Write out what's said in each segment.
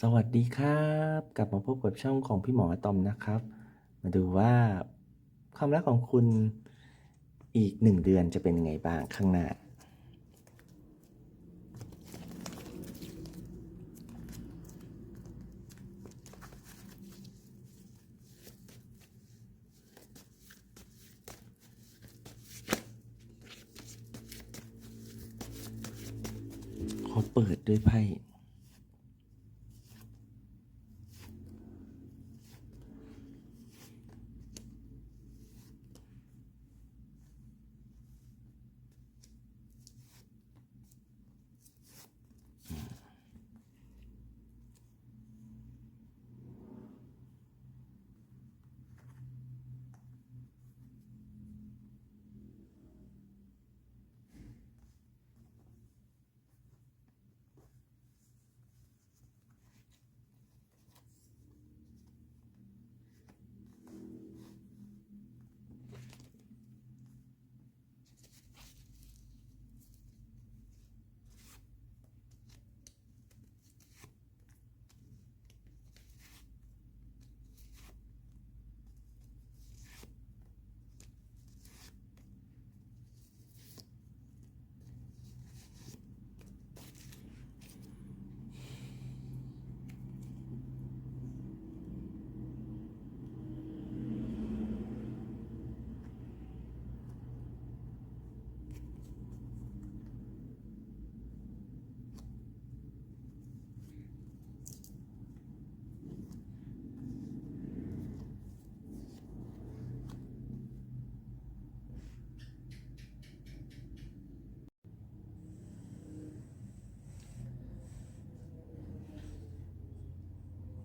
สวัสดีครับ กลับมาพบกับช่องของพี่หมออะตอมนะครับ มาดูว่าความรักของคุณอีกหนึ่งเดือนจะเป็นยังไงบ้างข้างหน้า ขอเปิดด้วยไพ่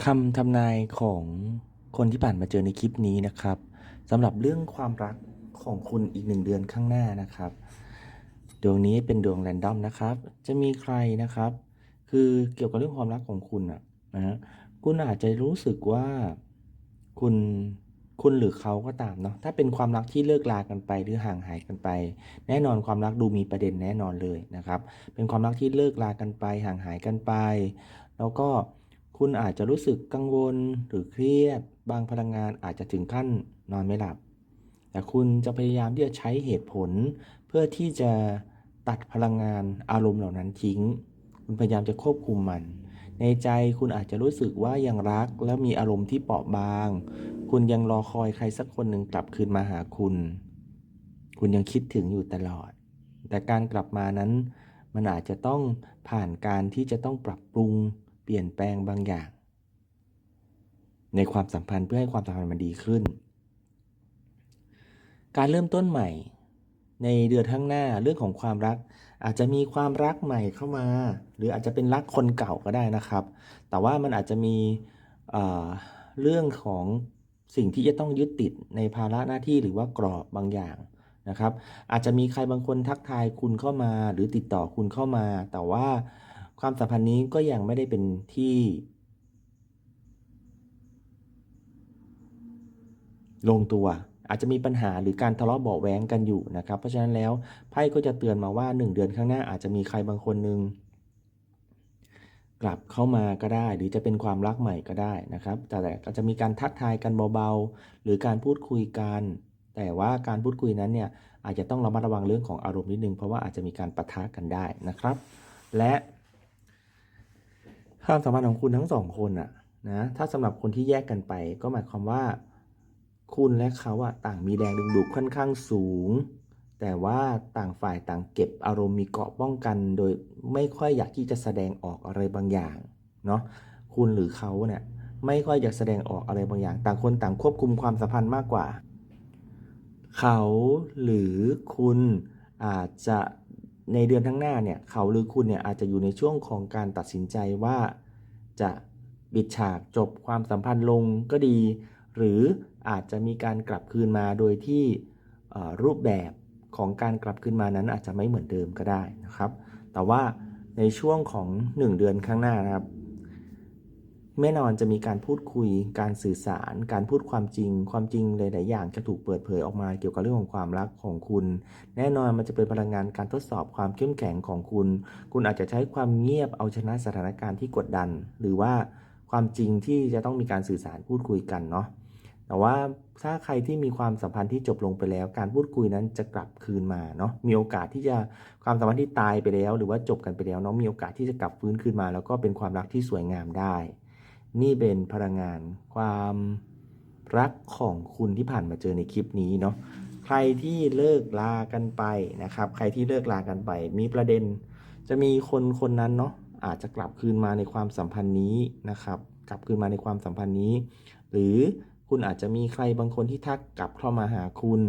คำทำนายของคนที่ผ่านมาเจอในคลิปนี้นะครับสำหรับเรื่องความรักของคุณอีกหนึ่งเดือนข้างหน้านะครับ ดวงนี้เป็นดวงแรนดอมนะครับ จะมีใครนะครับ คือเกี่ยวกับเรื่องความรักของคุณอะนะฮะคุณอาจจะรู้สึกว่าคุณคุณหรือเขาก็ตามเนาะถ้าเป็นความรักที่เลิกลากันไปหรือห่างหายกันไป แน่นอนความรักดูมีประเด็นแน่นอนเลยนะครับ เป็นความรักที่เลิกลากันไปห่างหายกันไป แล้วก็ คุณอาจจะรู้สึกกังวลหรือเครียด บางพลังงานอาจจะถึงขั้นนอนไม่หลับ แต่คุณจะพยายามที่จะใช้เหตุผล เพื่อที่จะตัดพลังงานอารมณ์เหล่านั้นทิ้ง คุณพยายามจะควบคุมมัน ในใจคุณอาจจะรู้สึกว่ายังรักและมีอารมณ์ที่เปราะบาง คุณยังรอคอยใครสักคนหนึ่งกลับคืนมาหาคุณ คุณยังคิดถึงอยู่ตลอด แต่การกลับมานั้น มันอาจจะต้องผ่านการที่จะต้องปรับปรุง เปลี่ยนแปลงบางอย่าง ในความสัมพันธ์เพื่อให้ความสัมพันธ์มันดีขึ้น การเริ่มต้นใหม่ ในเดือนข้างหน้าเรื่องของความรัก อาจจะมีความรักใหม่เข้ามา หรืออาจจะเป็นรักคนเก่าก็ได้นะครับ แต่ว่ามันอาจจะมีเเรื่องของสิ่งที่จะต้องยึดติดในภาระหน้าที่หรือว่ากรอบบางอย่างนะครับ อาจจะมีใครบางคนทักทายคุณเข้ามา หรือติดต่อคุณเข้ามา แต่ว่า ความสัมพันธ์นี้ก็ยังไม่ได้เป็นที่ ลงตัว อาจจะมีปัญหาหรือการทะเลาะเบาะแว้งกันอยู่นะครับ เพราะฉะนั้นแล้วไพ่ก็จะเตือนมาว่า 1 เดือนข้างหน้าอาจจะมีใครบางคนหนึ่งกลับเข้ามาก็ได้ หรือจะเป็นความรักใหม่ก็ได้นะครับ แต่ก็จะมีการทักทายกันเบาๆ หรือการพูดคุยกัน แต่ว่าการพูดคุยนั้นเนี่ยอาจจะต้องระมัดระวังเรื่องของอารมณ์นิดนึง เพราะว่าอาจจะมีการปะทะกันได้นะครับ และ ความสัมพันธ์ของคุณทั้งสองคนอะนะถ้าสำหรับคนที่แยกกันไป ก็หมายความว่า คุณและเขาอะต่างมีแรงดึงดูดค่อนข้างสูง แต่ว่าต่างฝ่ายต่างเก็บอารมณ์มีเกาะป้องกัน โดยไม่ค่อยอยากที่จะแสดงออกอะไรบางอย่างเนาะคุณหรือเขาเนี่ยไม่ค่อยอยากแสดงออกอะไรบางอย่าง ต่างคนต่างควบคุมความสัมพันธ์มากกว่า เขาหรือคุณอาจจะ ในเดือนข้างหน้าเนี่ยเขาหรือคุณเนี่ยอาจจะอยู่ในช่วงของการตัดสินใจว่าจะปิดฉากจบความสัมพันธ์ลงก็ดี หรืออาจจะมีการกลับคืนมาโดยที่รูปแบบของการกลับคืนมานั้นอาจจะไม่เหมือนเดิมก็ได้นะครับ แต่ว่าในช่วงของ 1 เดือนข้างหน้านะครับ แน่นอนจะมีการพูดคุย การสื่อสาร การพูดความจริง ความจริงหลาย ๆ อย่างจะถูกเปิดเผยออกมาเกี่ยวกับเรื่องของความรักของคุณ แน่นอนมันจะเป็นพลังงานการทดสอบความเข้มแข็งของคุณ คุณอาจจะใช้ความเงียบเอาชนะสถานการณ์ที่กดดัน หรือว่าความจริงที่จะต้องมีการสื่อสารพูดคุยกันเนาะ แต่ว่าถ้าใครที่มีความสัมพันธ์ที่จบลงไปแล้ว การพูดคุยนั้นจะกลับคืนมาเนาะ มีโอกาสที่จะความสัมพันธ์ที่ตายไปแล้ว หรือว่าจบกันไปแล้วเนาะ มีโอกาสที่จะกลับฟื้นคืนมา แล้วก็เป็นความรักที่สวยงามได้ นี่เป็นพลังงานความรักของคุณที่ผ่านมาเจอในคลิปนี้เนาะใครที่เลิกลากันไปนะครับ ใครที่เลิกลากันไป มีประเด็น จะมีคนคนนั้นเนาะอาจจะกลับคืนมาในความสัมพันธ์นี้นะครับ กลับคืนมาในความสัมพันธ์นี้ หรือคุณอาจจะมีใครบางคนที่ทักกลับเข้ามาหาคุณ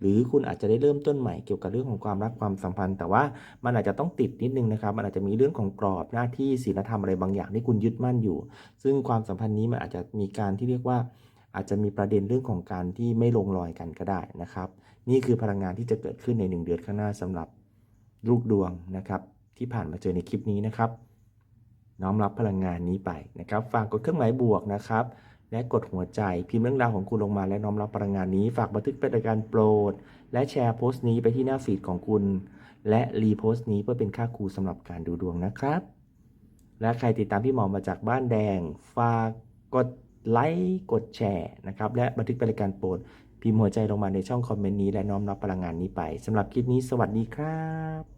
หรือคุณอาจจะได้เริ่มต้นใหม่เกี่ยวกับเรื่องของความรักความสัมพันธ์ แต่ว่ามันอาจจะต้องติดนิดนึงนะครับ มันอาจจะมีเรื่องของกรอบหน้าที่ศีลธรรมอะไรบางอย่างที่คุณยึดมั่นอยู่ ซึ่งความสัมพันธ์นี้มันอาจจะมีการที่เรียกว่า อาจจะมีประเด็นเรื่องของการที่ไม่ลงรอยกันก็ได้นะครับ นี่คือพลังงานที่จะเกิดขึ้นในหนึ่งเดือนข้างหน้าสำหรับลูกดวงนะครับ ที่ผ่านมาเจอในคลิปนี้นะครับ น้อมรับพลังงานนี้ไปนะครับฝากกดเครื่องหมายบวกนะครับ และกดหัวใจ พิมพ์เรื่องราวของคุณลงมาและน้อมรับพลังงานนี้ ฝากบันทึกเป็นรายการโปรด และแชร์โพสต์นี้ไปที่หน้าฟีดของคุณ และรีโพสต์นี้เพื่อเป็นค่าครูสำหรับการดูดวงนะครับ และใครติดตามพี่หมอมาจากบ้านแดง ฝากกดไลค์กดแชร์นะครับและบันทึกเป็นรายการโปรดพิมพ์หัวใจลงมาในช่องคอมเมนต์นี้และน้อมรับพลังงานนี้ไปสำหรับคลิปนี้สวัสดีครับ